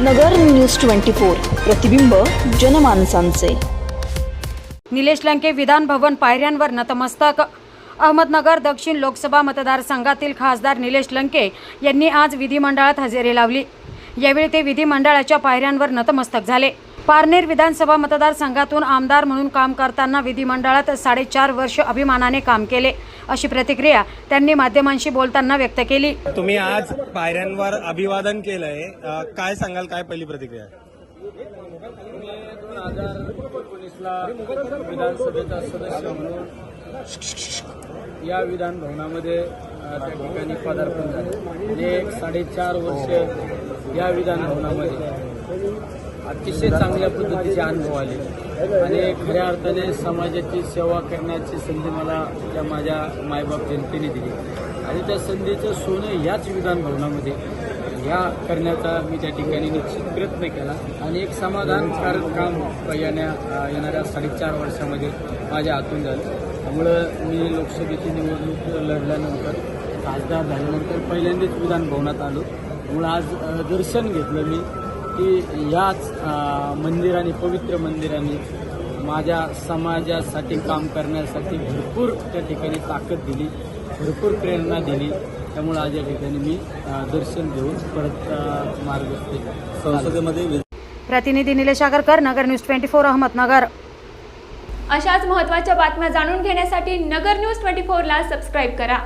नगर news twenty four प्रतिबिंब जनमानसांचे. निलेश लंके विधान भवन पायऱ्यांवर नतमस्तक. अहमदनगर दक्षिण लोकसभा मतदारसंघातील खासदार निलेश लंके यांनी आज विधिमंडळात हजेरी लावली. यावेळी ते विधिमंडळाच्या पायऱ्यांवर नतमस्तक झाले. पारनेर विधानसभा मतदारसंघातून आमदार म्हणून काम करताना विधिमंडळात साडेचार वर्ष अभिमानाने काम केले अशी प्रतिक्रिया त्यांनी माध्यमांशी बोलताना व्यक्त केली. तुम्ही आज पायऱ्यांवर अभिवादन केलंय. काय सांगाल? काय पहिली प्रतिक्रिया दोन हजार एकोणीसला विधानसभेचा सदस्य म्हणून या विधान भवनामध्ये त्या ठिकाणी पदार्पण झाले. आणि एक साडेचार वर्ष या विधान भवनामध्ये अतिशय चांगल्या पद्धतीचे अनुभव आले. आणि खऱ्या अर्थाने समाजाची सेवा करण्याची संधी मला त्या माझ्या मायबाप जनतेने दिली. आणि त्या संधीचं सोनं याच विधान भवनामध्ये या करण्याचा मी त्या ठिकाणी निश्चित प्रयत्न केला. आणि एक समाधानकारक काम येण्या येणाऱ्या साडेचार वर्षामध्ये माझ्या हातून झालं. त्यामुळं मी लोकसभेची निवडणूक लढल्यानंतर खासदार झाल्यानंतर पहिल्यांदाच विधान भवनात आलो. त्यामुळं आज दर्शन घेतलं मी. की याच अ, मंदिराने पवित्र मंदिराने माझ्या समाजासाठी काम करण्यासाठी भरपूर त्या ठिकाणी ताकद दिली भरपूर प्रेरणा दिली. त्यामुळे आज या ठिकाणी मी दर्शन घेऊन परत अ, मार्गस्थ संसदेमध्ये प्रतिनिधी Nilesh Agarkar Nagar news twenty four Ahmednagar. अशाच महत्त्वाच्या बातम्या जाणून घेण्यासाठी नगर न्यूज ट्वेंटी फोरला सबस्क्राईब करा.